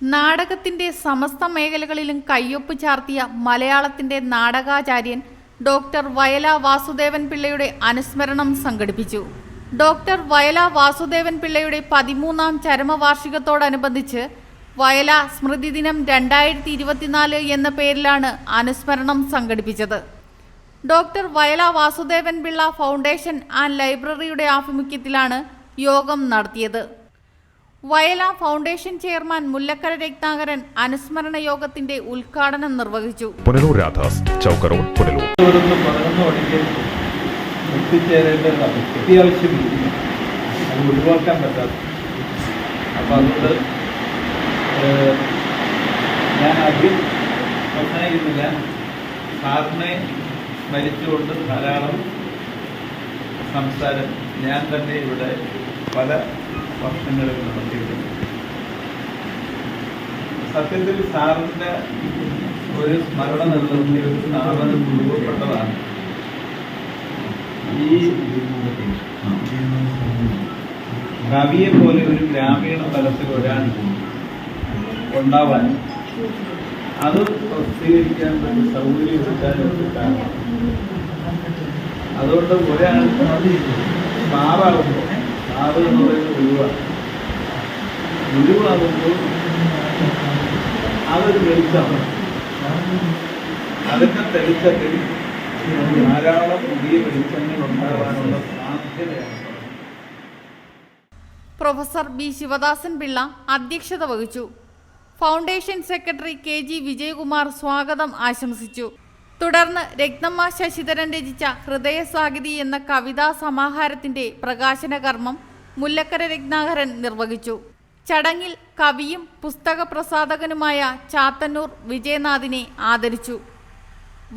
നാടകത്തിന്റെ സമസ്ത മേഖലകളിലും കയ്യൊപ്പ് ചാർത്തിയ മലയാളത്തിന്റെ നാടകാചാര്യൻ ഡോക്ടർ വയല വാസുദേവൻ പിള്ളയുടെ അനുസ്മരണം സംഘടിപ്പിച്ചു. ഡോക്ടർ വയല വാസുദേവൻ പിള്ളയുടെ പതിമൂന്നാം ചരമവാർഷികത്തോടനുബന്ധിച്ച് വയല സ്മൃതി ദിനം രണ്ടായിരത്തി ഇരുപത്തിനാല് എന്ന പേരിലാണ് അനുസ്മരണം സംഘടിപ്പിച്ചത്. Doctor Vayala Vasudevan Pillai foundation and ലൈബ്രറിയുടെ ആഭിമുഖ്യത്തിലാണ് യോഗം നടത്തിയത്. വയല ഫൗണ്ടേഷൻ ചെയർമാൻ മുല്ലക്കര രത്നാകരൻ അനുസ്മരണ യോഗത്തിന്റെ ഉദ്ഘാടനം നിർവഹിച്ചു. പുനലൂർ രാധാസ് പുനലൂർ. ഒഴിവാക്കാൻ പറ്റാത്ത. അപ്പം അതുകൊണ്ട് ഞാൻ ആദ്യം പ്രസംഗിക്കുന്നില്ല സാറിനെ സ്മരിച്ചുകൊണ്ട് ധാരാളം സംസാരം ഞാൻ തന്നെ ഇവിടെ പല വർഷങ്ങളിൽ നടത്തിയിട്ടുണ്ട്. സത്യത്തിൽ സാറിന്റെ ഒരു സ്മരണ നിലനിർത്തിയ ഒരു രൂപപ്പെട്ടതാണ് ഈ കവിയെ പോലെ ഒരു ഗ്രാമീണ തലത്തിൽ ഒരാൾ ഉണ്ടാവാൻ അത് പ്രസിദ്ധീകരിക്കാൻ വേണ്ടി സൗകര്യം എടുക്കാൻ അതുകൊണ്ട് ഒരാൾ മാറാകുമ്പോൾ മാറ് എന്ന് പറയുന്നത് ഗുരുവാണ് ഗുരുവാകുമ്പോൾ അതൊരു വെളിച്ചമാണ്. അതൊക്കെ തെളിച്ചത്തിൽ ധാരാളം പുതിയ വെളിച്ചങ്ങൾ ഉണ്ടാകാനുള്ള സാധ്യതയാണ്. പ്രൊഫസർ ബി ശിവദാസൻ പിള്ള അധ്യക്ഷത വഹിച്ചു. Foundation secretary K G Vijayakumar സ്വാഗതം ആശംസിച്ചു. തുടർന്ന് രത്നമ്മ ശശിധരൻ രചിച്ച ഹൃദയസ്വാഗതി എന്ന കവിതാ സമാഹാരത്തിന്റെ പ്രകാശന കർമ്മം മുല്ലക്കര രത്നാകരൻ നിർവഹിച്ചു. ചടങ്ങിൽ കവിയും പുസ്തക പ്രസാധകനുമായ ചാത്തന്നൂർ വിജയനാഥിനെ ആദരിച്ചു.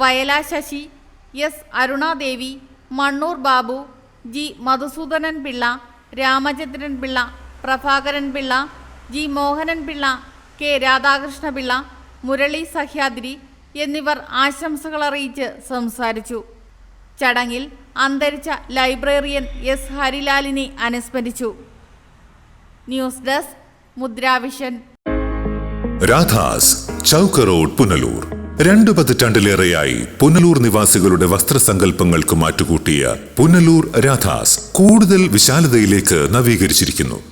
Vayalasasi S Arunadevi Mannoor Babu G Madhusoodanan Pillai Ramachandran Pillai Prabhakaran Pillai G Mohanan Pillai K Radhakrishna Pillai Murali Sahyadri എന്നിവർ ആശംസകളറിയിച്ച് സംസാരിച്ചു. ചടങ്ങിൽ അന്തരിച്ച ലൈബ്രറിയൻ എസ്. ഹരിലാലിനെ അനുസ്മരിച്ചു. News desk Mudravision. Radha's Chowk road Punalur. രണ്ടു പതിറ്റാണ്ടിലേറെയായി പുനലൂർ നിവാസികളുടെ വസ്ത്രസങ്കല്പങ്ങൾക്ക് മാറ്റുകൂട്ടിയ പുനലൂർ രാധാസ് കൂടുതൽ വിശാലതയിലേക്ക് നവീകരിച്ചിരിക്കുന്നു.